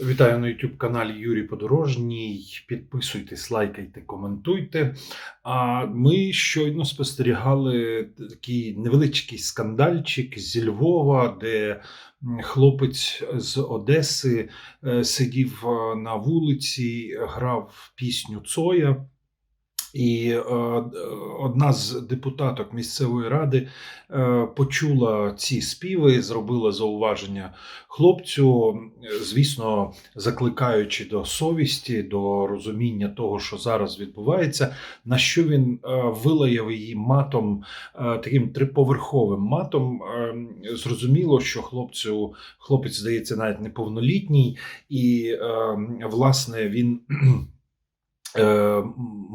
Вітаю на YouTube каналі Юрій Подорожній. Підписуйтесь, лайкайте, коментуйте. А ми щойно спостерігали такий невеличкий скандальчик зі Львова, де хлопець з Одеси е, сидів е, на вулиці, грав пісню Цоя. І е, одна з депутаток місцевої ради е, почула ці співи, зробила зауваження хлопцю, звісно, закликаючи до совісті, до розуміння того, що зараз відбувається, на що він е, вилаяв її матом, таким триповерховим матом. Зрозуміло, що хлопцю хлопець здається навіть неповнолітній, і власне він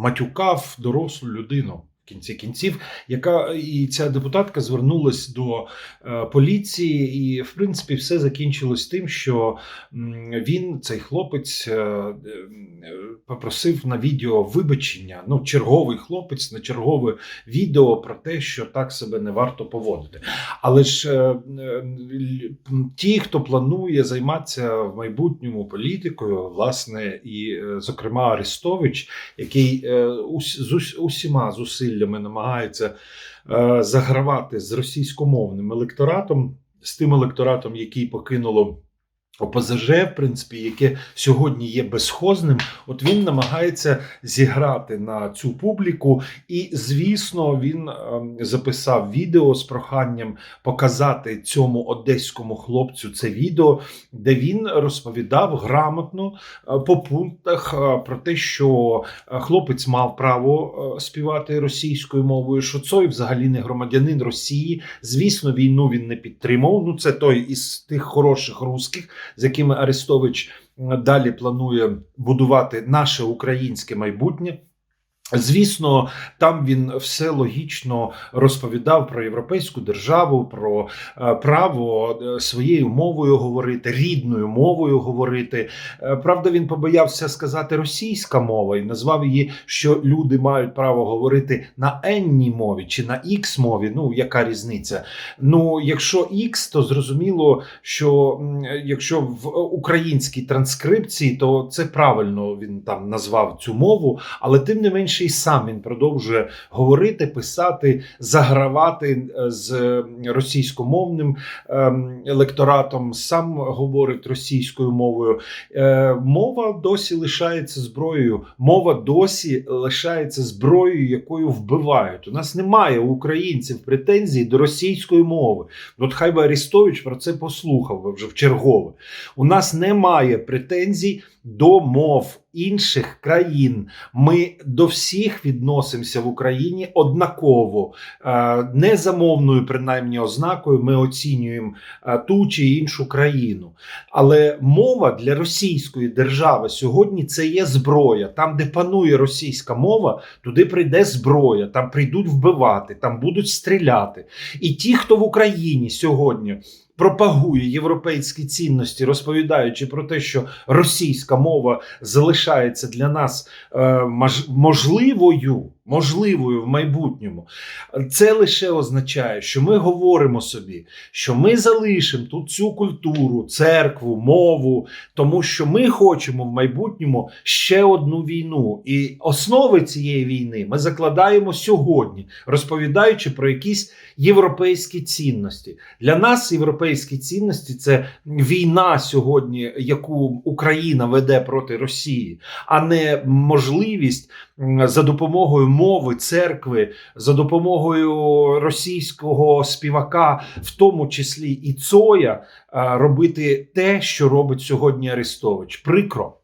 матюкав дорослу людину. В кінці кінців, яка і ця депутатка звернулась до е, поліції, і в принципі все закінчилось тим, що він, цей хлопець, е, е, попросив на відео вибачення. Ну, черговий хлопець на чергове відео про те, що так себе не варто поводити. Але ж ті, хто планує займатися в майбутньому політикою, власне, і, зокрема, Арестович, який з усіма зусиллями намагається е, загравати з російськомовним електоратом, з тим електоратом, який покинуло. ОПЗЖ, в принципі, яке сьогодні є безхозним, от він намагається зіграти на цю публіку, і звісно, він ем, записав відео з проханням показати цьому одеському хлопцю це відео, де він розповідав грамотно е, по пунктах е, про те, що е, хлопець мав право співати російською мовою, що Цой взагалі не громадянин Росії. Звісно, війну він не підтримав. Ну, це той із тих хороших русських, з якими Арестович е, далі планує будувати наше українське майбутнє. Звісно, там він все логічно розповідав про європейську державу, про е, право е, своєю мовою говорити, рідною мовою говорити. Е, Правда, він побоявся сказати російська мова і назвав її, що люди мають право говорити на енній мові чи на ікс мові. Ну яка різниця? Ну, якщо ікс, то зрозуміло, що якщо в українській транскрипції, то це правильно він там назвав цю мову, але тим не менше і сам він продовжує говорити, писати, загравати е, з російськомовним ем, електоратом, сам говорить російською мовою. Е, Мова досі лишається зброєю. Мова досі лишається зброєю, якою вбивають. У нас немає у українців претензій до російської мови. От хай би Арістович про це послухав вже в чергове. У нас немає претензій до мов інших країн. Ми до всіх відносимося в Україні однаково, Е, не за мовною, принаймні, ознакою ми оцінюємо е, ту чи іншу країну. Але мова для російської держави сьогодні це є зброя. Там, де панує російська мова, туди прийде зброя, там прийдуть вбивати, там будуть стріляти. І ті, хто в Україні сьогодні. Пропагує європейські цінності, розповідаючи про те, що російська мова залишається для нас е, мож- можливою, можливою в майбутньому. Це лише означає, що ми говоримо собі, що ми залишимо тут цю культуру, церкву, мову, тому що ми хочемо в майбутньому ще одну війну. І основи цієї війни ми закладаємо сьогодні, розповідаючи про якісь європейські цінності. Для нас європейські цінності це війна сьогодні, яку Україна веде проти Росії, а не можливість за допомогою мови, церкви, за допомогою російського співака, в тому числі і Цоя, робити те, що робить сьогодні Арестович. Прикро.